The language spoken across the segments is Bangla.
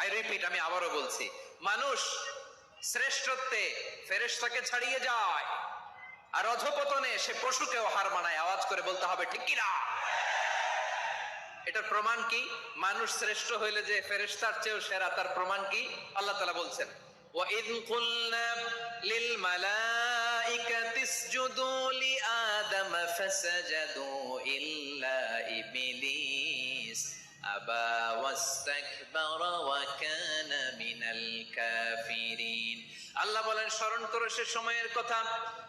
আই রিপিট আমি আবারও বলছি মানুষ শ্রেষ্ঠত্বে ফেরেশতাকে ছাড়িয়ে যায় আর অধপতনে সে পশুকেও হার মানায় আওয়াজ করে বলতে হবে ঠিক কিনা এটার প্রমাণ কি মানুষ শ্রেষ্ঠ হইলে যে ফেরেশতার চেয়েও সেরা তার প্রমাণ কি আল্লাহ তাআলা বলছেন وَإِذْ قُلْنَا لِلْمَلَائِكَةِ اسْجُدُوا لِآدَمَ فَسَجَدُوا إِلَّا إِبْلِيسَ أَبَى وَاسْتَكْبَرَ وَكَانَ مِنَ الْكَافِرِينَ আল্লাহ বলেন স্মরণ করো সে সময়ের কথা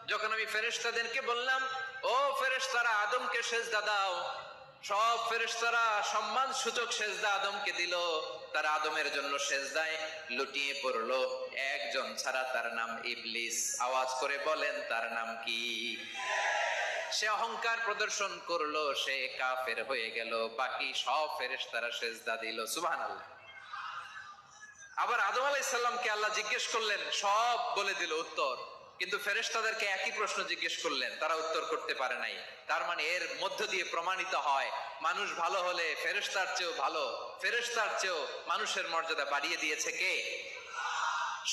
যখন আমি ফেরেশতাদেরকে বললাম ও ফেরেশতারা আদমকে সেজদা দাও সব ফেরেশতারা সম্মান সূচক সেজদা আদমকে দিল তার আদমের জন্য সেজদায় লুটিয়ে পড়লো একজন ছাড়া তার নাম ইবলিস আওয়াজ করে বলেন তার নাম কি সে অহংকার প্রদর্শন করল, সে কাফের হয়ে গেল, বাকি সব ফেরেশতারা সেজদা দিল, সুবহানাল্লাহ। আবার আদম আলাইসাল্লামকে আল্লাহ জিজ্ঞেস করলেন, সব বলে দিল উত্তর। কিন্তু ফেরেশতাদেরকে একই প্রশ্ন জিজ্ঞেস করলেন, তারা উত্তর করতে পারে নাই। তার মানে এর মধ্য দিয়ে প্রমাণিত হয়, মানুষ ভালো হলে ফেরেশতার চেয়েও ভালো, ফেরেশতার চেয়েও মানুষের মর্যাদা বাড়িয়ে দিয়েছে কে?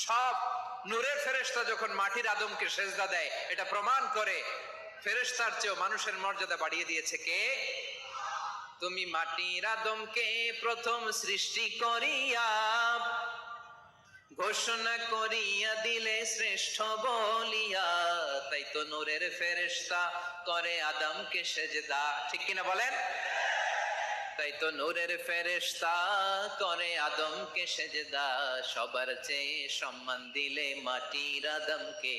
সব নূরের ফেরেশতা যখন মাটির আদমকে সেজদা দেয়, এটা প্রমাণ করে ফেরেশতার চেয়েও মানুষের মর্যাদা বাড়িয়ে দিয়েছে কে? তুমি মাটির আদমকে প্রথম সৃষ্টি করিয়া, ঘোষণা করিয়া দিলে শ্রেষ্ঠ বলিয়া, তাই তো নূরের ফেরেশতা করে আদমকে সেজদা। ঠিক কিনা বলেন? তাই তো নূরের ফেরেশতা করে আদমকে সেজদা। সবার চেয়ে সম্মান দিলে মাটির আদমকে।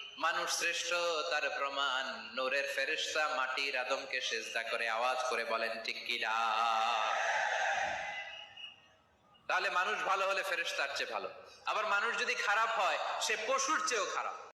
মানুষ শ্রেষ্ঠ, তার প্রমাণ। নূরের ফেরেশতা মাটির আদমকে সেজদা করে আওয়াজ করে বলেন, ঠিক কিরা তাহলে মানুষ ভালো হলে ফেরেশতার চেয়ে ভালো। আবার মানুষ যদি খারাপ হয়, সে পশুর চেয়েও খারাপ।